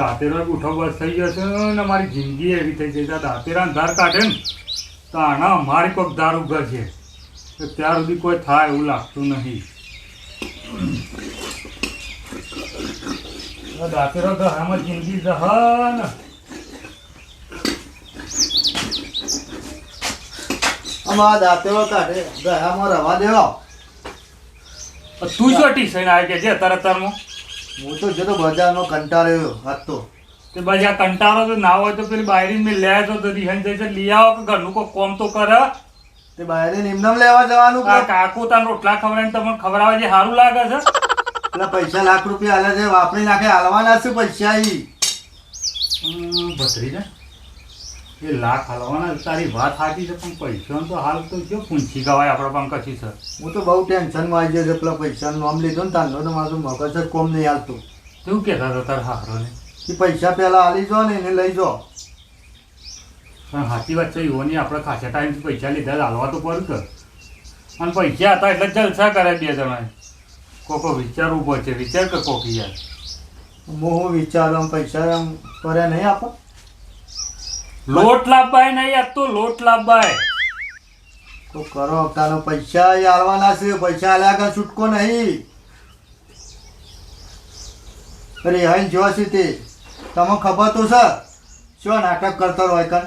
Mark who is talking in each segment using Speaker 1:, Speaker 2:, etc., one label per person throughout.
Speaker 1: દાંતેરો હતો ઉઠો બસ થઈ જશે અને મારી જિંદગી એવી થઈ આ દાંતેરા ધાર કાઢે ને તો આના મારી કોઈક ધાર ઉગર છે તો ત્યાર સુધી કોઈ થાય એવું લાગતું નહીં. દાંતેરો તો આમાં જિંદગી જહન.
Speaker 2: અમારા કાઢે ગયામાં રવા દેવા.
Speaker 1: તું શું ટીશન આવે કે છે તરત તરમાં?
Speaker 2: હું તો જતો બજારનો કંટાળ્યો હાથ તો
Speaker 1: તે બજાર કંટાળો તો ના હોય તો પેલી બાયરી મેં લે તો તો જઈ છે લઈ આવો કે ઘરનું કોઈ કોમ તો કરે.
Speaker 2: તે બાયરી નિમનમ લેવા જવાનું
Speaker 1: આ
Speaker 2: કે
Speaker 1: કાકુ તાર રોટલા ખવડાવીને તમને ખવડાવે છે સારું લાગે છે?
Speaker 2: એટલે પૈસા લાખ રૂપિયા હાલે છે વાપરી નાખે હાલવાના છે પૈસા ઈ.
Speaker 1: હમ, ભત્રીજા? એ લાખ હાલવાના તારી વાત સાચી છે પણ પૈસાનો તો હાલ તો જો પૂંછી ગવાય આપણા પણ કશી છે?
Speaker 2: હું તો બહુ ટેન્શનમાં આવી ગયો છે પેલા પૈસાનું નામ લીધું ને તારનો તો મારું મગજ જ કોમ નહીં હાલતું.
Speaker 1: શું કહેતા હતા તાર હારોને
Speaker 2: એ પૈસા પહેલાં હાલી જો ને એને લઈ જો.
Speaker 1: પણ સાચી વાત છે યુવાની આપણે ખાસા ટાઈમથી પૈસા લીધા હાલવા તો પડ્યું કે અને પૈસા હતા એટલે જલસા કરે બે જણાએ. કોકો વિચારવું પડશે વિચાર કે કોકી યાર.
Speaker 2: હું વિચારું પૈસા કરે નહીં આપો.
Speaker 1: લોટ લાવવાય નહીં આપતો લોટ લાવવાય.
Speaker 2: તો કરો તારો પૈસા એ હાલવાના છે પૈસા આલ્યા કે છૂટકો નહીં. અરે અહીં જો છે તે. તમને ખબર તો છે શું નાટક કરતો હોય કન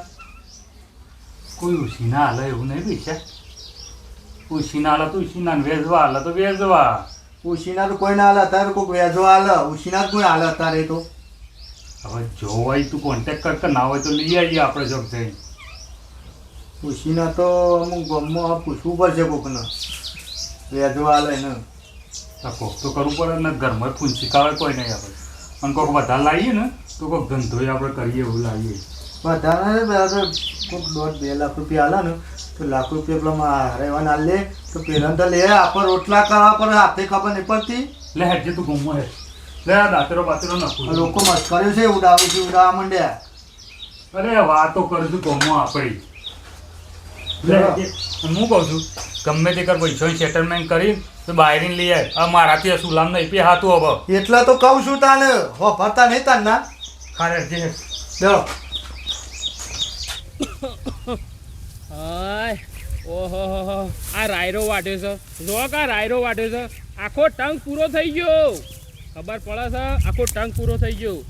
Speaker 1: કોઈ ઉસીના હાલે એવું નહીં પૈસા ઉસીના હાલે તો ઉસીના ને વેચવા હાલે તો વેચવા
Speaker 2: ઉસીના તો કોઈ ના હાલે તારે કોઈક વેજો હાલે. ઉસીના કોઈ હાલે તારે તો.
Speaker 1: હવે જો હોય તું કોન્ટેક કર કે ના હોય તો લઈ આવીએ આપણે જોક જઈને
Speaker 2: પૂછીને તો અમુક ગમમાં પૂછવું પડશે કોકને. વેચવા લે ને.
Speaker 1: તો કોક તો કરવું પડે ને ઘરમાં પૂંછી કાવે કોઈ નહીં આપણે. અને કોક વધારે લાવીએ ને તો કોક ધંધોય આપણે કરીએ એવું લાવીએ.
Speaker 2: બધાને પેલા તો કોઈક દોઢ બે લાખ રૂપિયા આલે ને તો લાખ રૂપિયા પેલા રહેવાના લે તો પહેલાં તો લે આપણે રોટલા કરવા પર હાથે ખબર નહીં પડતી.
Speaker 1: લે હેડજે તું ગમો હે લે આ દાતરો બાતરો
Speaker 2: આ લોકો મસ્કરીઓ છે ઉડાવું છે ઉડાવવા માંડ્યા
Speaker 1: અરે વાતો કરશું ગમો આપણી લે હું કહું છું? ગમે તે કર પૈસો સેટલમેન્ટ કરી તો બાયરીને લઈ આવે આ મારાથી સુલામ નહીં પે હાતું હવે.
Speaker 2: એટલા તો કહું છું તાને. હો ફરતા નહીં તાન ના.
Speaker 1: ખારે જે.
Speaker 2: ચલો
Speaker 3: હાય ઓહો હો હો. આ રાયરો વાટ્યો છે. જો કા રાયરો વાટ્યો છે. આખો ટંગ પૂરો થઈ ગયો. ખબર પડે છે? આખો ટંગ પૂરો થઈ ગયો.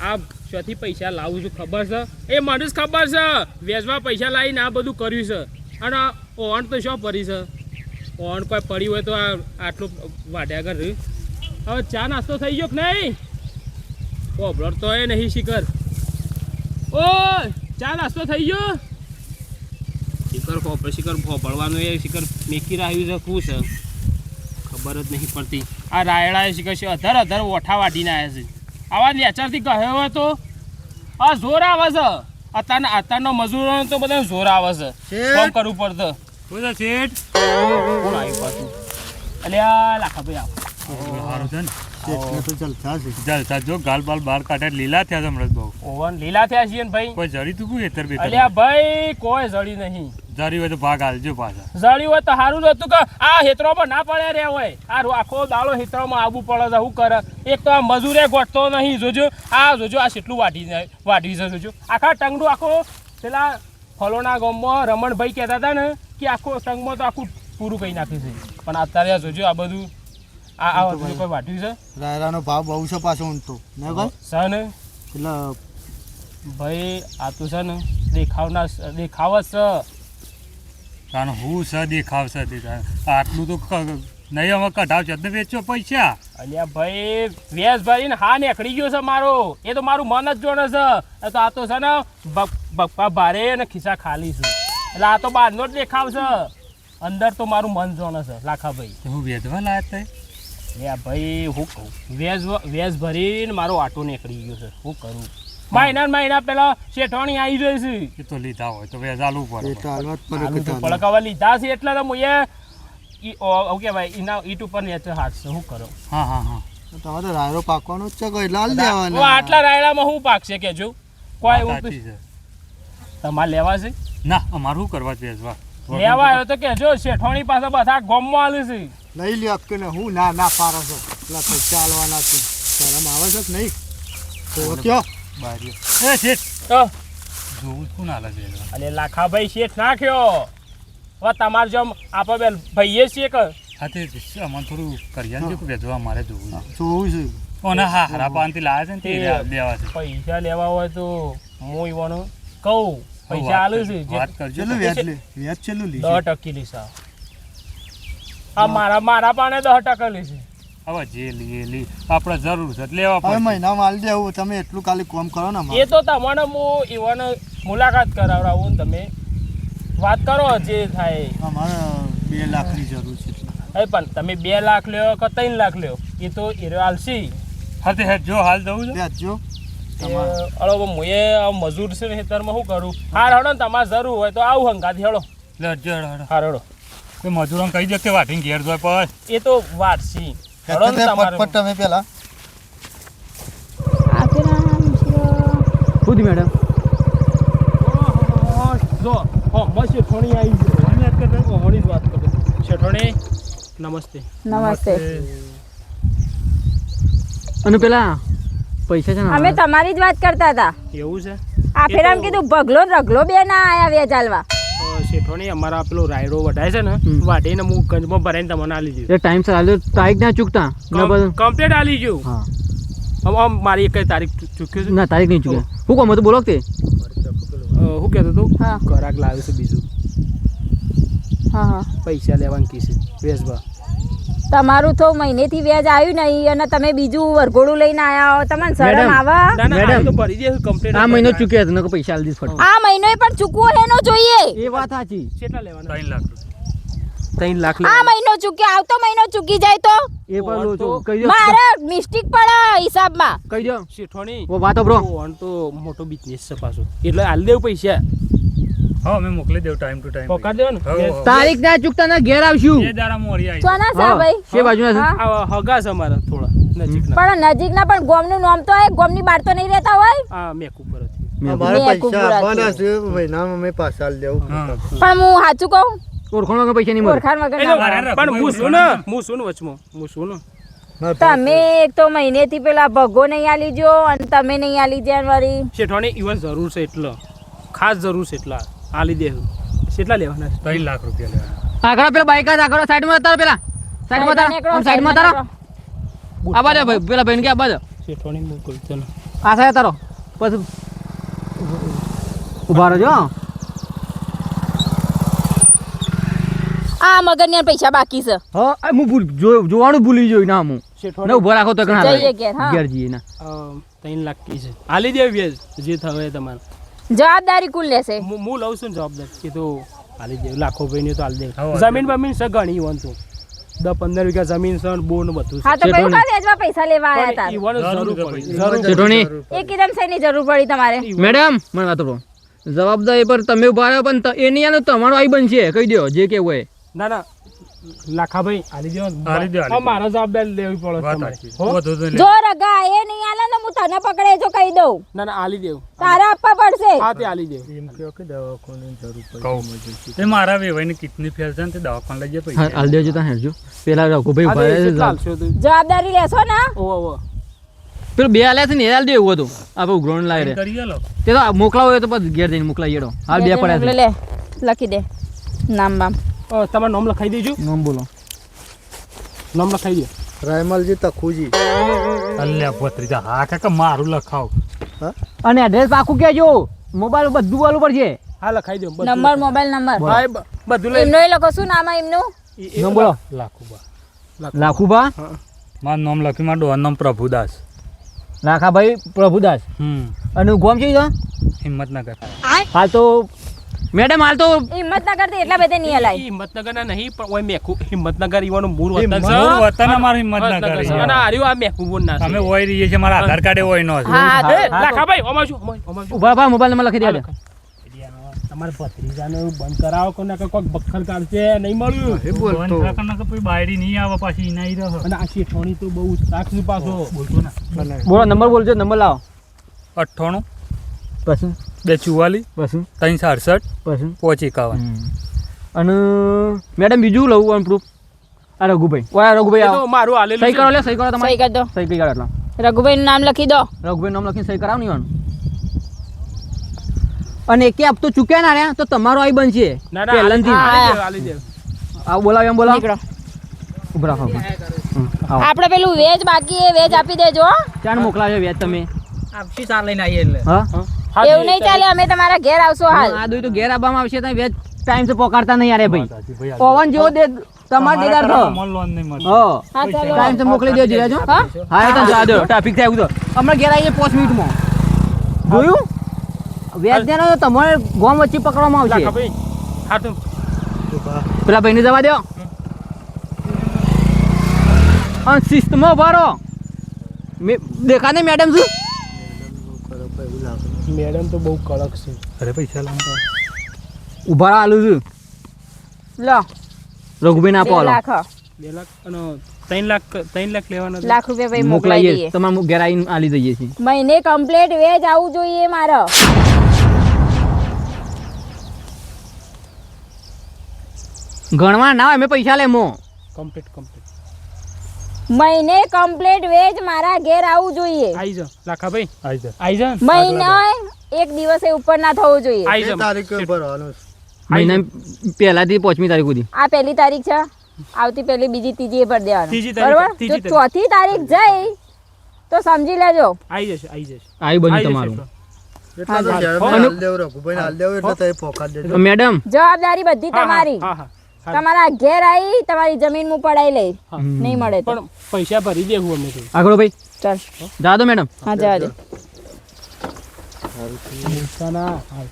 Speaker 3: આ શોથી પૈસા લાવું છું, ખબર છે? એ મને જ ખબર છે. વેચવા પૈસા લાવીને આ બધું કર્યું છે. અને ઓણ તો શું પડી છે? ઓણ કોઈ પડી હોય તો આ આટલું વાટ્યા કર હવે ચા નાસ્તો થઈ ગયો કે નહીં? ઓભળર તો એ નહીં, શિખર. ઓ ચા નાસ્તો થઈ ગયો? શિખર ખોપ શિખર ભોપળવાનું એ શિખર મેકી રહ્યું છે શું છે. ખબર જ નહીં પડતી. આ રાયડા શિખર છે અધર અધર ઓઠા વાટીને આવ્યા છે. આવા નેચરથી કહ્યો હોય તો આ જોર આવે છે. અત્યારના અત્યારનો મજૂરો તો બધા જોર આવે છે. કામ કરવું પડતું
Speaker 1: બોલા શેઠ.
Speaker 3: કોણ આવ્યું પાછું. અલ્યા લાખા ભાઈ આવો.
Speaker 1: છે
Speaker 2: એટલે જલસા
Speaker 1: જો ગાલ બાલ બહાર કાઢે લીલા થયા છે હમણાં જ
Speaker 3: ઓવન લીલા થયા છીએ ને ભાઈ.
Speaker 1: કોઈ જડી તું કોઈ હેતર બેતર
Speaker 3: અલ્યા ભાઈ કોઈ જડી નહીં.
Speaker 1: જરી હોય તો ભાગ હાલજો પાછા.
Speaker 3: જળ્યું હોય તો સારું હતું કે આ હેતરોમાં ના પડ્યા રે હોય. આ આખો દાળો હેતરોમાં આવું પડે તો શું કરે? એક તો આ મજૂરે ગોઠતો નહીં જોજો. આ જોજો આ કેટલું વાટી જાય- વાટી છે જોજો. આખા ટંગડું આખો પેલા ફલોના ગામમાં રમણભાઈ કહેતા હતા ને કે આખો ટંગમાં તો આખું પૂરું કરી નાખ્યું છે. પણ અત્યારે આ જોજો આ બધું આ આ બધું કોઈ વાટ્યું છે?
Speaker 2: રાયરાનો ભાવ બહુ છે પાછો ઊંટો. ને ભાઈ?
Speaker 3: છે ને?
Speaker 2: એટલે
Speaker 3: ભાઈ આ તો છે ને દેખાવના દેખાવ જ છે.
Speaker 1: કારણ હું સ દેખાવ છે તે આટલું તો નહીં હવે કઢાવ છે વેચો પૈસા.
Speaker 3: અલ્યા ભાઈ વેસ ભરીને હા નીકળી ગયો છે મારો. એ તો મારું મન જ જોડે છે. તો આ તો છે ને બપ- બપ્પા ભારે અને ખિસ્સા ખાલી છે. એટલે આ તો બહારનો જ દેખાવ છે. અંદર તો મારું મન જોડે છે લાખા
Speaker 1: ભાઈ હું વેચવા લાયા તે
Speaker 3: અલ્યા ભાઈ હું વેસ વેસ ભરીને મારો આટો નીકળી ગયો છે. હું કરું? મહિના ને મહિના પેલા શેઠવાણી આવી જાય છે.
Speaker 1: એ તો લીધા હોય તો વેચાલવું
Speaker 2: એ
Speaker 1: પડે
Speaker 2: તો
Speaker 3: પળકાવા લીધા છે એટલે તો હું એ ઈ- ઓ- શું કહેવાય એના ઈટ ઉપર ને હાથ છે શું કરો?
Speaker 1: હા હા હા.
Speaker 2: તમારે તો રાયરો પાકવાનો જ છે કોઈ. લાલ દેવાનો.
Speaker 3: આટલા રાયડામાં શું પાકશે કેજો કોઈ એવું
Speaker 1: છે.
Speaker 3: તમારે લેવા છે?
Speaker 1: ના અમારું શું કરવા છે વેચવા
Speaker 3: લેવા આવ્યો તો કેજો શેઠવાણી પાસે બધા ગોમમાં આલે છે.
Speaker 2: લઈ લ્યો કે ને. હું ના ના પારો છો. એટલે પૈસા છે. શરમ આવે છે કે નહીં? તો કયો
Speaker 1: બારીઓ. એ શેઠ
Speaker 3: તો
Speaker 1: જોવું કોણ હાલે છે
Speaker 3: અને લાખાભાઈ શેઠ નાખ્યો હવે તમારે જેમ આપણે બેન ભાઈએ છીએ કે?
Speaker 1: હા તે અમારે થોડું કરિયાનું છે વેચવા મારે જોવું
Speaker 2: જોવું છે.
Speaker 1: ઓને હા હરા પાનથી લાવે છે ને તે
Speaker 3: તે-
Speaker 1: લેવા છે.
Speaker 3: પૈસા લેવા હોય તો હું ઈવાનું કહું. પૈસા આલું છે
Speaker 1: વાત કરજો.
Speaker 2: ચેલું વ્યાજ લે વ્યાજ ચેલું લે
Speaker 3: દસ ટકી લીસા. આ મારા મારા પાને દસ ટકા લીધી
Speaker 1: હવે જે લીએ લી આપણે જરૂર છે લેવા
Speaker 2: હવે
Speaker 1: પડશે.
Speaker 2: મહિના માલ દેવું તમે એટલું ખાલી કોમ કરો ને.
Speaker 3: એ તો તમને હું ઈવન મુલાકાત કરાવડાવું ને તમે. વાત કરો જે થાય.
Speaker 2: અમારે બે લાખની જરૂર છે.
Speaker 3: એ પણ તમે બે લાખ લ્યો કે ત્રણ લાખ લ્યો એ તો એ આલસી
Speaker 1: હાથે હેઠ જો હાલ દઉં છે.
Speaker 2: જો.
Speaker 3: એ અળો મુએ મજૂર છે ને ખેતરમાં શું કરું? હાર હડો ને તમારે જરૂર હોય તો આવું હંગાથી હળો.
Speaker 1: લે હળો, હળો.
Speaker 3: હાર હળો.
Speaker 1: તે મજૂરોને કહી દે કે વાટીને ઘેર જોય પછી
Speaker 3: એ તો વાત હળો ને
Speaker 2: તે
Speaker 3: તમારે
Speaker 2: ફટફટ તમે પેલા.
Speaker 4: ખુદ મેડમ.
Speaker 3: જો હો શેઠોણી આવી છે વાત કરતા વાત શેઠોણી નમસ્તે.
Speaker 5: નમસ્તે.
Speaker 4: અને પેલા પૈસા છે
Speaker 5: અમે તમારી જ વાત કરતા હતા.
Speaker 3: એવું છે?
Speaker 5: આ
Speaker 3: એ
Speaker 5: ફેર આમ
Speaker 3: તો-
Speaker 5: કીધું ભગલો રગલો બે ના આયા વેચાલવા.
Speaker 3: અ, નહીં અમારા પેલો રાયડો વઢાય છે ને. વાઢીને હું ગંજમાં ભરાઈને તમને આલી દીધું
Speaker 4: ટાઈમ સર આલ્યો તારીખ ના ચૂકતા.
Speaker 3: કમ્પ્લીટ આલી ગયું.
Speaker 4: હા.
Speaker 3: આમ મારી એક તારીખ ચૂક્યું છે?
Speaker 4: ના તારીખ નહીં ચૂકે હું કહું તો બોલો કે. તે
Speaker 3: હું કહેતો તું
Speaker 5: હા.
Speaker 3: ઘરાક લાવ્યું છે બીજું.
Speaker 5: હા હા.
Speaker 3: પૈસા લેવાનું કીધું વેચવા
Speaker 5: તમારું તો મહિનેથી વ્યાજ આવ્યું નહીં અને તમે બીજું વરઘોડું લઈને આયા હો. તમને શરમ. આવે?
Speaker 4: મેડમ.
Speaker 3: આ તો ભરી દે કમ્પ્લીટ
Speaker 4: આ મહિનો ચૂક્યા હતો પૈસા આલ દીસ ફટ.
Speaker 5: આ મહિનો પણ ચૂકવો એનો જોઈએ.
Speaker 4: એ વાત સાચી.
Speaker 3: કેટલા લેવાના?
Speaker 1: 3 લાખ રૂપિયા.
Speaker 3: લાખ
Speaker 5: આ મહિનો ચૂક્યો આવતો મહિનો ચૂકી જાય તો?
Speaker 4: એ પણ લો કહી દો.
Speaker 5: મારે મિસ્ટેક પડે હિસાબમાં.
Speaker 4: કહી દો.
Speaker 3: શેઠોણી
Speaker 4: ઓ વાતો બ્રો.
Speaker 3: ઓન તો મોટો બિઝનેસ છે પાછો. એટલે આલ દેવ પૈસા.
Speaker 1: હા અમે મોકલી દેવું ટાઈમ ટુ ટાઈમ
Speaker 3: પકડ દેવો ને
Speaker 1: હો, હો.
Speaker 4: તારીખ ના ચૂકતા ના ઘેર આવશું.
Speaker 1: એ દાડા મોડી આવી
Speaker 5: સોના સા ભાઈ?
Speaker 4: છે બાજુના છે?
Speaker 3: હગા છે અમારા થોડા નજીકના.
Speaker 5: પણ નજીકના પણ ગોમનું નામ તો હોય ગોમની બહાર તો નહીં રહેતા હોય?
Speaker 3: આ મેકુ પર હતી
Speaker 4: મેં
Speaker 2: પૈસા
Speaker 5: કુકુરા
Speaker 2: આપવાના છે મહિનામાં અમે પાછા આલી
Speaker 5: પણ હું સાચું કહું?
Speaker 4: ઓળખાણ વગર પૈસા નહીં મળે.
Speaker 5: ઓળખાણ વગર
Speaker 3: એ
Speaker 5: ના મળે.
Speaker 3: પણ હું શું ને હું શું વચમાં હું શું
Speaker 5: તમે એક તો મહિનેથી પેલા ભગો નહીં આલી જો અને તમે નહીં આલી જાનવારી
Speaker 3: ઇવન જરૂર છે એટલો. ખાસ જરૂર છે એટલા. આલી દે કેટલા લેવાના છે?
Speaker 1: ત્રણ લાખ રૂપિયા લેવાના.
Speaker 4: આગળ પેલા બાઈક આગળ સાઈડમાં ઉતારો પેલા. સાઈડમાં તારા
Speaker 5: નીકળો,
Speaker 4: આમ સાઈડમાં ઉતારો.
Speaker 5: આબા
Speaker 4: આ બાજુ ભાઈ પેલા ભાઈને કે આ બાજુ.
Speaker 3: શેઠવાણી મોકલ ચાલો.
Speaker 4: આ સાઈડ તારો પછી ઊભા રહેજો
Speaker 5: આ મગર ને પૈસા બાકી છે.
Speaker 4: હા હું ભૂલ જોવાનું ભૂલી જોઈ ના હું. ને ઊભો રાખો તો ઘણા
Speaker 5: જઈએ ઘેર, હા.
Speaker 4: ઘેર જઈએ ના.
Speaker 3: અ, ત્રણ લાખ કી છે. આલી દે વ્યાજ જે થવે તમારે.
Speaker 5: જવાબદારી કુલ લેશે?
Speaker 3: હું હું લઉં છું ને જવાબદાર. તો આલી દે લાખો ભાઈ ને તો હાલી દે જમીન બમીન છે ઘણી ઈવન તું. દસ પંદર વીઘા જમીન છે બોર ને બધું
Speaker 5: હા તો કયું કા વેચવા પૈસા લેવા આયા
Speaker 3: ઈવન
Speaker 1: જરૂર
Speaker 3: પડી. જરૂર
Speaker 4: શેઠોણી
Speaker 5: એ કિરમ જરૂર પડી તમારે?
Speaker 4: મેડમ મને વાત કરો જવાબદારી પર તમે ઊભા રહ્યો પણ એની તો તમારો આઈ બનશે કહી દો જે કેવું હોય.
Speaker 3: ના ના. લાખાભાઈ આલી દો ને.
Speaker 1: આલી દો, આલી
Speaker 3: હા, મારા જવાબદારી લેવી પડે તમારે.
Speaker 1: વધુ તો
Speaker 5: જો રગા એ નહીં આલે ને હું તને પકડે જો કહી દઉં.
Speaker 3: ના ના આલી દેવ.
Speaker 5: તારા આપવા પડશે.
Speaker 3: હા તે આલી દેવ
Speaker 1: તે મારા વેવાઈની કિડની ફેલ છે ને તે દવાખાને લઈ જાય
Speaker 4: હા
Speaker 1: પૈસા
Speaker 4: હાલ દેજો ત્યાં હેરજો. પેલા રઘુભાઈ
Speaker 3: ઊભા
Speaker 4: રહે
Speaker 3: તું?
Speaker 5: જવાબદારી લેશો ને?
Speaker 3: ઓ ઓ
Speaker 4: પેલો બે આલ્યા છે ને એ હાલ દેવું હતું આપણે ઉઘરોણ લાવી રે
Speaker 1: કરી
Speaker 4: તે તો મોકલાવો તો પછી ઘેર જઈને મોકલાવી એડો હાલ બે પડ્યા
Speaker 5: લે. લખી દે. નામ બામ.
Speaker 3: તમારું નામ લખાઈ દેજો.
Speaker 4: નામ બોલો.
Speaker 3: નામ લખાઈ દો.
Speaker 2: રાયમલજી તખુજી
Speaker 1: અલ્યા ભત્રીજા હા કાકા મારું લખાવ.
Speaker 4: અને એડ્રેસ પાકું કેજો મોબાઈલ બધું બોલવું પડશે.
Speaker 3: હા લખાઈ દો
Speaker 5: નંબર મોબાઈલ નંબર.
Speaker 3: હા, બધું લઈ
Speaker 5: એમનો લખો શું નામ આ એમનું?
Speaker 4: નામ બોલો.
Speaker 1: લાખુબા.
Speaker 4: લાખુબા.
Speaker 1: મારું નામ લખી મારું ડોહાનું નામ પ્રભુદાસ.
Speaker 4: લાખાભાઈ પ્રભુદાસ.
Speaker 1: હમ.
Speaker 4: અને ગોમ છે?
Speaker 1: હિંમતનગર.
Speaker 4: હાલ તો મેડમ હાલ તો
Speaker 5: હિંમતનગરથી એટલા બધા નહીં હલાય.
Speaker 3: હિંમતનગર ના નહીં પણ ઓય મેખુ હિંમતનગર ઈવાનું મૂળ વતન છે.
Speaker 1: મૂળ વતન અમારું હિંમતનગર
Speaker 3: છે. અને આર્યો આ મેકુબોન ના છે.
Speaker 1: અમે ઓય રહીએ છે મારા આધાર કાર્ડ ઓય નો છે.
Speaker 5: હા હા
Speaker 3: એ,
Speaker 5: તો-
Speaker 3: ઓમાં શું, ઓમાં- શું?
Speaker 4: ઊભા ભા મોબાઈલ નંબર લખી દે
Speaker 3: તમારે ભત્રીજાને બંધ કરાવો કે ના કોઈક બખર કાઢશે નહીં મળ્યું.
Speaker 2: એ બોલતો
Speaker 1: નકર પછી બાયડી નહીં આવે પાછી નહીં રહે.
Speaker 3: અને આ શેઠવાણી તો બહુ સાક્ષી પાછો.
Speaker 1: બોલતો ના.
Speaker 4: બોલો નંબર બોલજો નંબર લાવો.
Speaker 1: અઠ્ઠાણું.
Speaker 4: પછી
Speaker 1: બે ચુવાલીસ
Speaker 4: પછી?
Speaker 1: ત્રણ સાડસઠ
Speaker 4: પછી?
Speaker 1: પાંચ એકાવન.
Speaker 4: અને મેડમ બીજું લઉં વન પ્રૂફ આ રઘુભાઈ. ઓય આ રઘુભાઈ આવો
Speaker 3: મારું આલેલું
Speaker 4: સહી કરો લે સહી કરો
Speaker 5: સહી કરી દો.
Speaker 4: સહી કરી કરો એટલા.
Speaker 5: રઘુભાઈનું નામ લખી દો.
Speaker 4: રઘુભાઈ નામ લખીને સહી કરાવ નહીં વાનું અને એકે હપ્તો ચૂક્યા ના રહ્યા તો તમારો આઈ બનશે.
Speaker 3: ના ના
Speaker 4: પહેલાંથી.
Speaker 3: આલી દેવ, આલી દેવ.
Speaker 4: આ બોલાવ એમ બોલાવ.
Speaker 5: ઉભરા
Speaker 4: ઊભા રાખો હમ, આવો.
Speaker 5: આપણે પેલું વેજ બાકી એ વેજ આપી દેજો.
Speaker 4: ચાણ મોકલાવ્યો વેજ તમે?
Speaker 6: આપશી સાર લઈને આવીએ એટલે.
Speaker 4: હા?
Speaker 3: હા,
Speaker 5: એવું નહીં ચાલે અમે તમારા ઘેર આવશો હાલ.
Speaker 4: આ દોઈ તો ઘેર આવવામાં આવશે તમે વેજ ટાઈમ સે પોકારતા નહીં યાર ભાઈ. પવન જેવો દે તમાર દેદાર થો
Speaker 1: લોન નહીં મળતી.
Speaker 4: હો. ટાઈમ સે મોકલી દેજો જીરાજો
Speaker 5: હા?
Speaker 4: હા તો જવા દો. ટ્રાફિક થાય તો. હમણાં ઘેર આવીએ પાંચ મિનિટમાં. જોયું? વેજ દેનો તો તમારે ગોમ વચ્ચે પકડવામાં આવશે.
Speaker 3: હા તો.
Speaker 4: પેલા ભાઈને જવા દો. અને શિસ્તમાં ભરો દેખાને દેખા મેડમ શું?
Speaker 3: મેડમ તો બહુ કડક છે.
Speaker 1: અરે પૈસા
Speaker 4: લાવતા ઊભા આલું છું
Speaker 5: લો.
Speaker 4: રઘુભાઈ ના
Speaker 5: બે લાખ
Speaker 3: બે લાખ અને ત્રણ લાખ ત્રણ લાખ લેવાના
Speaker 5: લાખ રૂપિયા ભાઈ મોકલાઈ
Speaker 4: મોકલાઈએ
Speaker 5: દઈએ.
Speaker 4: તમારે ઘેર આવીને આલી દઈએ છીએ.
Speaker 5: મહિને કમ્પ્લીટ વેજ આવવું જોઈએ મારે.
Speaker 4: ગણવા ના હોય અમે પૈસા લેમો
Speaker 3: કમ્પ્લીટ કમ્પ્લીટ
Speaker 5: મહિને કમ્પ્લીટ વેજ મારા ઘેર આવવું જોઈએ.
Speaker 3: આઈ જા લાખાભાઈ
Speaker 1: આઈ જા.
Speaker 3: આઈ જા.
Speaker 5: મહિને એક દિવસે ઉપર ના થવું જોઈએ.
Speaker 3: આઈ જા
Speaker 2: તારીખે ભરવાનું.
Speaker 4: મહિના પહેલાથી પાંચમી તારીખ સુધી.
Speaker 5: આ પહેલી તારીખ છે. આવતી પહેલી બીજી ત્રીજી એ ભરી દેવાનું. બરોબર? જો ચોથી તારીખ જઈ તો સમજી લેજો.
Speaker 3: આઈ જશે આઈ જશે. આઈ બની
Speaker 4: તમારું.
Speaker 3: તો.
Speaker 2: તો
Speaker 4: મેડમ
Speaker 5: જવાબદારી બધી તમારી
Speaker 3: હા. હા હા.
Speaker 5: તમારા ઘેર આવી તમારી જમીન હું પડાઈ લઈ. નહીં મળે
Speaker 3: પણ પૈસા ભરી દેવું અમે તો.
Speaker 4: આગળ ભાઈ.
Speaker 5: ચાલ.
Speaker 4: જા દો મેડમ.
Speaker 5: હા જવા દે.
Speaker 3: હા.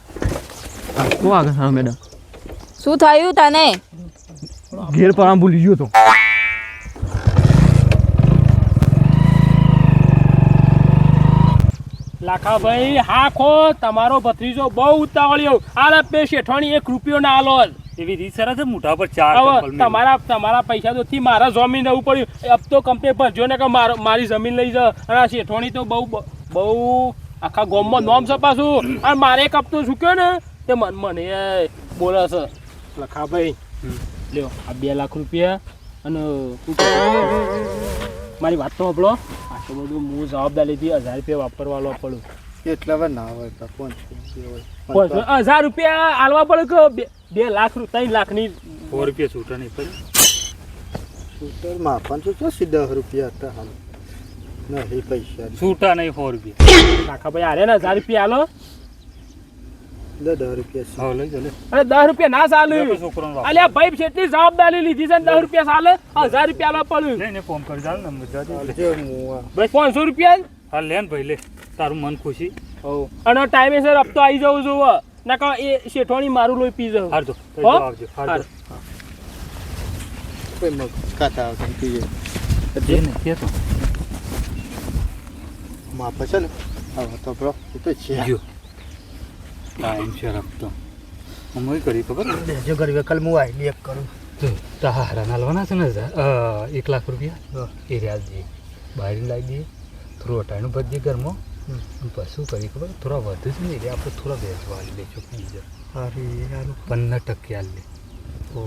Speaker 4: શું આગળ સારું મેડમ.
Speaker 5: શું થયું તને?
Speaker 4: ઘેર પર ભૂલી ગયો તો.
Speaker 3: લાખાભાઈ હા ખો તમારો ભત્રીજો બહુ ઉતાવળ્યો. આલે બે શેઠાણી એક રૂપિયો ના આલો.
Speaker 1: એવી રીત સરસ છે, મોઢા પર ચાર.
Speaker 3: તમારા તમારા પૈસા તો થી મારા જમીન રહેવું પડ્યું. અબ તો કંપની ભરજો ને કે મારો મારી જમીન લઈ જા અને શેઠોણી તો બહુ બહુ આખા ગોમમાં નોમ છે પાછું. અને મારે એક હપ્તો ચૂક્યો ને તે મન મને બોલે છે લખાભાઈ લ્યો આ બે લાખ રૂપિયા અને? મારી વાત તો આપણો આટલું બધું હું જવાબદારીથી હજાર રૂપિયા વાપરવાનો પડું
Speaker 2: એટલે ના હોય
Speaker 3: હજાર રૂપિયા આલવા પડે કે બે- લાખ રૂ- ત્રણ લાખની
Speaker 1: સો રૂપિયા છૂટા નહીં પડે.
Speaker 2: સ્કૂટરમાં પાંચસો ચોસી દસ રૂપિયા હતા હાલ નહીં પૈસા
Speaker 1: છૂટા નહીં સો રૂપિયા.
Speaker 3: કાકાભાઈ આરે ને હજાર રૂપિયા આલો
Speaker 2: દસ રૂપિયા
Speaker 1: લઈ લે.
Speaker 3: અરે દસ રૂપિયા ના ચાલુ.
Speaker 1: છોકરો
Speaker 3: અલ્યા ભાઈ જવાબદારી લીધી છે ને દસ રૂપિયા ચાલે હજાર રૂપિયા લો પડ્યું.
Speaker 1: લે ફોન કરી જાવ ને.
Speaker 2: હાલ
Speaker 3: ભાઈ પાંચસો રૂપિયા?
Speaker 1: હા લે ને ભાઈ લે. તારું મન ખુશી.
Speaker 3: અને ટાઈમે સર હપ્તો આવી જવું જોવો. નકર એ શેઠવાણી મારું લોહી પી જવું
Speaker 1: હારજો
Speaker 3: હો?
Speaker 1: આવજો હારજો
Speaker 2: કોઈ મગ કાતા આવતા પી.
Speaker 1: જે ને કે તો.
Speaker 2: માપે છે ને? હવે તો બ્રો એ તો છે.
Speaker 1: જો. ટાઈમ છે રખતો. અમે કરી ખબર?
Speaker 2: જો ઘર વેકલ હું આઈ એક કરું.
Speaker 1: તારા નાલવાના છે ને એક લાખ રૂપિયા? એ રહ્યા દે. બહાર લાવી દઈએ થોડું અટાણું ભરી દઈએ ઘરમાં. શું કરી ખબર થોડા વધુ જ નહીં એ આપણે થોડા વેચવા આવી દઈશું બીજા
Speaker 2: અરે યાર
Speaker 1: પંદર ટકે આ લે
Speaker 2: ઓ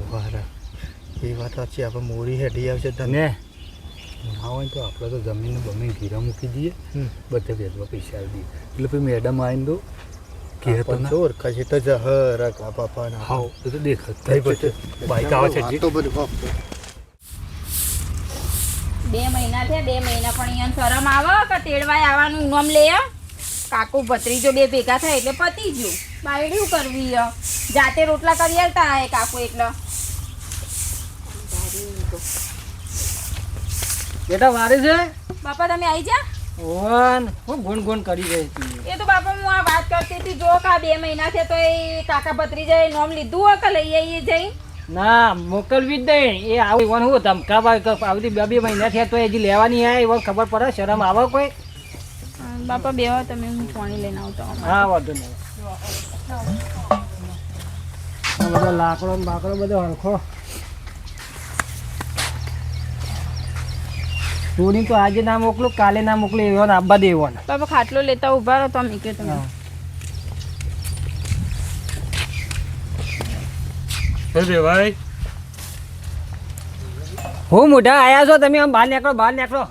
Speaker 2: એ વાત સાચી આપણે મોરી હેડી આવશે તને
Speaker 1: ને હોય તો આપણે તો જમીન બમીન ઘીરા મૂકી દઈએ. બધે વેચવા પૈસા આવી દઈએ એટલે પછી મેડમ આવીને તો કે તો
Speaker 2: ચોર કશી તો જહર કા પાપા ના
Speaker 1: હાવ એ તો દેખ થઈ.
Speaker 5: બે મહિના થયા બે મહિના પણ અહીંયા શરમ આવે કે તેડવાય આવવાનું નામ લે કાકુ ભત્રીજો બે ભેગા થાય એટલે પતી ગયું બાયડ્યું કરવી. જાતે રોટલા કરી આવતા હે કાકુ એટલે
Speaker 6: બેટા વારે છે?
Speaker 5: બાપા તમે આવી જા.
Speaker 6: ઓન હું ગુણ ગુણ કરી રહી હતી
Speaker 5: એ તો બાપા હું આ વાત કરતી હતી જો કા બે મહિના છે તો એ કાકા ભત્રીજાએ નોમ લીધું હોય કે લઈ આવીએ જઈ
Speaker 6: ના મોકલવી જ નહીં. એ આવું ઈવન હું ધમકાવા ક- આવતી બે બે મહિના થયા તો હજી લેવાની આ એવું ખબર પડે શરમ આવે કોઈ?
Speaker 5: બાપા બે તમે હું પાણી લઈને આવતા
Speaker 6: હા વાંધો નહીં. બધો લાકડો ને બાકડો બધો હરખો ચોરી તો આજે ના મોકલું કાલે ના મોકલું એવો ને આબા દેવો
Speaker 5: બાપા ખાટલો લેતા ઊભા રહો તો નીકળે તમે.
Speaker 1: અરે ભાઈ?
Speaker 6: હું મોઢા આયા છો? તમે આમ બહાર નીકળો બહાર નીકળો.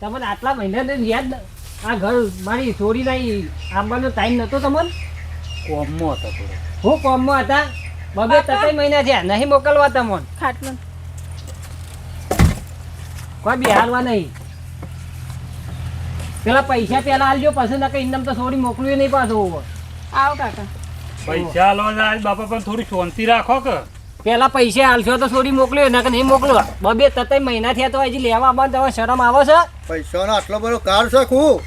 Speaker 6: તમને આટલા મહિના યાદ આ ઘર મારી ચોરી નહીં આવવાનો ટાઈમ નતો તમને?
Speaker 1: કોમમાં હતો થોડો.
Speaker 6: હું કોમમાં હતા. બબે તતય મહિના થયા. નહીં મોકલવા તમને.
Speaker 5: ખાટલો.
Speaker 6: કોઈ બિહારવા નહીં. પેલા પૈસા પેલા આલજો પછી ના કઈ ઇન્દમ તો છોડી મોકલ્યું નહીં પાછો.
Speaker 5: આવો કાકા.
Speaker 1: પૈસા લો જાય બાપા પણ થોડી શાંતિ રાખો કે.
Speaker 6: પેલા પૈસા આલશો તો છોડી મોકલ્યો ના કે નહીં મોકલો બબે તતય મહિના થયા તો હજી લેવા આવવાનું તમે શરમ આવે છે?
Speaker 2: પૈસાનો આટલો બધો કાર છે હું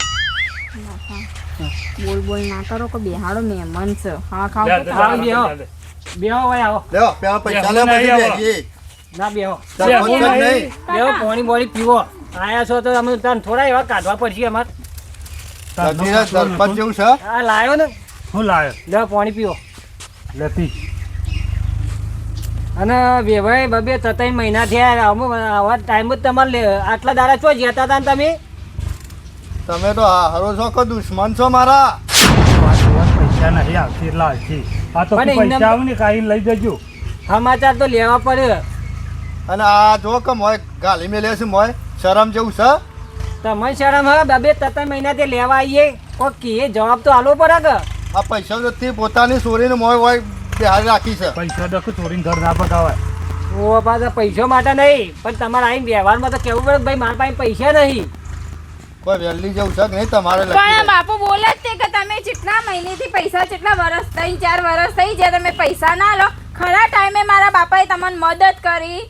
Speaker 5: બોલ બોલ ના કરો કે બેહાડો મહેમાન છે. હા ખાવ
Speaker 1: લે, લે,
Speaker 6: બેહો. બેહો ભાઈ આવો.
Speaker 2: લેવો પેલા પૈસા લે પછી
Speaker 6: ના બેહો. બેહો પાણી બોણી પીવો. આયા છો તો અમે તને થોડા એવા કાઢવા પડશે અમાર.
Speaker 2: સરપંચ જેવું છે.
Speaker 6: હા લાયો ને.
Speaker 1: હું લાયો.
Speaker 6: લે પાણી પીવો.
Speaker 1: લેતી.
Speaker 6: અને વેવાય બબે ત્રણ મહિના થયા અમુક આવા ટાઈમ જ તમારે આટલા દાડા છો જતા હતા ને તમે?
Speaker 2: તમે તો હારો છો કે દુશ્મન છો મારા?
Speaker 1: પૈસા નહીં આવતી એટલે આ તો પૈસા આવું ને કાંઈ લઈ જજો.
Speaker 6: સમાચાર તો લેવા પડે.
Speaker 2: અને આ જો કે મોય ગાલી મેલે છે મોય શરમ જેવું છે?
Speaker 6: તમે શરમ હા બબે ત્રણ મહિના તે લેવા આવીએ કોઈ કે જવાબ તો આલો પડે કે?
Speaker 2: આ પૈસા પોતાની સોરીને મોય હોય બિહાર રાખી છે.
Speaker 1: પૈસા દખ ચોરીને ઘર ના પકાવાય.
Speaker 6: ઓ પાછા પૈસા માટે નહીં પણ તમારે આવીને વ્યવહારમાં તો કેવું પડે ભાઈ મારા પાસે પૈસા નહીં.
Speaker 2: કોઈ વેલી જેવું છે કે નહીં? તમારે
Speaker 5: પણ બાપુ બોલે જ તે કે તમે જેટલા મહિનેથી પૈસા જેટલા વર્ષ ત્રણ ચાર વર્ષ થઈ જાય તમે પૈસા ના લો ખરા ટાઈમે મારા બાપાએ તમને મદદ કરી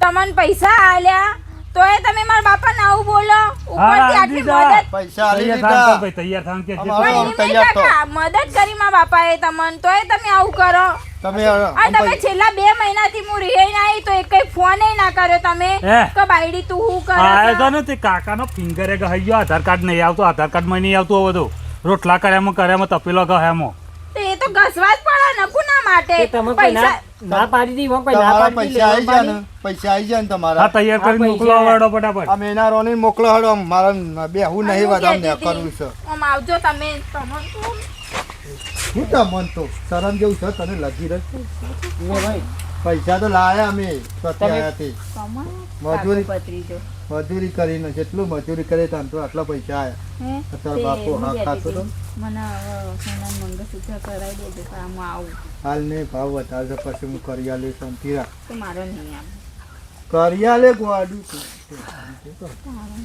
Speaker 5: તમને પૈસા આલ્યા તોય તમે મારા બાપાને આવું બોલો. ઉપરથી આટલી મદદ
Speaker 2: પૈસા આલી
Speaker 1: તો
Speaker 2: દીધા
Speaker 1: ભાઈ તૈયાર થાવ કે
Speaker 5: નહીં
Speaker 2: તૈયાર તો.
Speaker 5: મદદ કરી મારા બાપાએ તમને એ તમે આવું કરો.
Speaker 2: તમે
Speaker 5: આ તમે છેલ્લા બે મહિનાથી હું રિહાઈ ના આવી તો એક કઈ ફોન ના કર્યો તમે? કે બાયડી તું હું કરે આ?
Speaker 1: તો ને તે કાકાનો ફિંગરે ગઈ ગયો આધાર કાર્ડ નહીં આવતો આધાર કાર્ડમાં નહીં આવતું હવે તો રોટલા કર્યામાં કર્યામાં તપેલો ગયામાં
Speaker 5: તો એ તો ઘસવા જ પડે ને કોના માટે
Speaker 6: ના
Speaker 5: પૈસા
Speaker 6: ના પાડી દી કોઈ ના પાડી
Speaker 2: પૈસા આવી જાય ને પૈસા આવી જાય ને
Speaker 1: હા
Speaker 2: તમારા
Speaker 1: તૈયાર
Speaker 6: પૈસા-
Speaker 1: મોકલો ફટાફટ.
Speaker 2: ને મોકલો હડો મારા નહીં
Speaker 5: હું
Speaker 2: બધા
Speaker 5: કહેતી
Speaker 2: ને કરવું છે.
Speaker 5: આમ આવજો તમે તમને શું?
Speaker 2: શું તો? શરમ જેવું છે તને લગી રહે.
Speaker 6: ભાઈ.
Speaker 2: પૈસા તો લાયા અમે સ્વતે
Speaker 6: તમે-
Speaker 2: આયાથી
Speaker 5: કમાલ,
Speaker 2: મજૂરી મજૂરી કરીને જેટલું મજૂરી કરે તાન તો આટલા પૈસા આયા. અત્યારે બાપુ
Speaker 5: હા
Speaker 2: ખાતો તો. હાલ ને ભાવ વધારે પછી હું કરિયાલે શાંતિ રાખ.
Speaker 5: મારો નહીં
Speaker 2: કરિયાલે ગોડું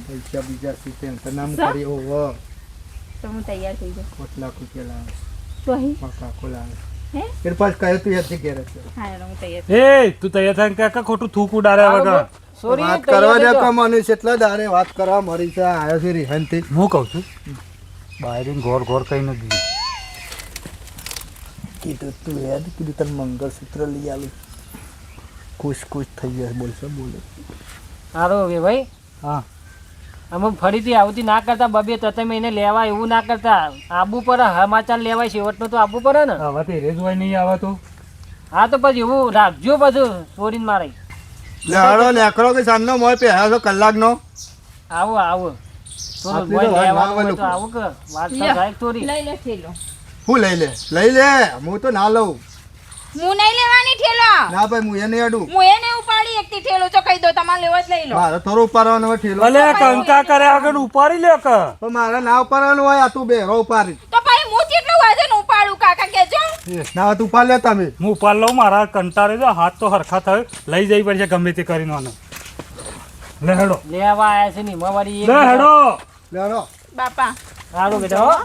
Speaker 2: પૈસા બીજા સી ટેન્શન નામ કરી ઓહો
Speaker 5: તો હું તૈયાર થઈ જાઉં.
Speaker 2: કોટ રૂપિયા લાવે કાકો લાવે
Speaker 5: હે?
Speaker 2: એ કયો તું યાદ ઘેર છે
Speaker 5: હા હું તૈયાર
Speaker 1: એ તું તૈયાર થાય કાકા ખોટું થૂક ઉડાડે વગર.
Speaker 6: સોરી
Speaker 2: વાત કરવા દે. કે મને એટલા દારે વાત કરવા મરી છે આવ્યો છે રિહાનથી
Speaker 1: હું કહું છું? બાયરીને ગોર ગોર કઈ નથી
Speaker 2: કીધું તું યાદ કીધું તને મંગળસૂત્ર લઈ આવી ખુશ ખુશ થઈ ગયા બોલશે બોલે.
Speaker 6: સારું હવે ભાઈ.
Speaker 1: હા.
Speaker 6: અમે ફરીથી આવતી ના કરતા બબે તમે એને લેવા એવું ના કરતા. આબુ પર સમાચાર લેવાય છેવટનું તો આબુ પડે ને?
Speaker 1: હવે તો એરે જોવાય નહીં આવે તો?
Speaker 6: હા તો પછી એવું રાખજો બધું ચોરીને મારે
Speaker 2: લેડો લેકડો કે સાંજનો મોય પહેર્યો છો કલાકનો?
Speaker 6: આવો આવો.
Speaker 2: તો આવે
Speaker 6: કે વાત તો
Speaker 5: લ્યો. લઈ લે થેલો
Speaker 2: હું લઈ લે? લઈ લે હું તો ના લઉં.
Speaker 5: હું નહીં લેવાની ઠેલો.
Speaker 2: ના ભાઈ હું એને અડું.
Speaker 5: હું એને ઉપાડી એકથી ઠેલો. કહી દો તમારે લેવો જ લઈ લો.
Speaker 2: મારે થોડું ઉપાડવાનું હોય ઠેલો.
Speaker 1: ભલે કંકા કરે આગળ ઉપાડી લે કે?
Speaker 2: પણ મારે ના ઉપાડવાનું હોય આ તું બેરો ઉપાડી.
Speaker 5: તો ભાઈ હું કેટલું વજન ઉપાડું કાકા કેજો
Speaker 2: ના તું ઉપાડ લે તમે.
Speaker 1: હું ઉપાડ લઉં મારા કંટાળે જો હાથ તો હરખા થયો. લઈ જઈ પડશે ગમે તે કરીને આને. લે હેડો.
Speaker 6: લેવા આયા છે ને વાળી
Speaker 1: લે હેડો.
Speaker 2: લેડો
Speaker 5: બાપા.
Speaker 6: સારું બેટા હો.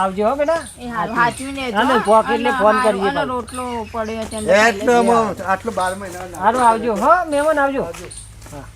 Speaker 6: આવજો હો બેટા. અને પોકેટને ફોન કરીએ
Speaker 5: રોટલો પડ્યો છે
Speaker 2: એટલો આટલો 12 મહિના
Speaker 6: હારું આવજો. હો મહેમાન આવજો. હા.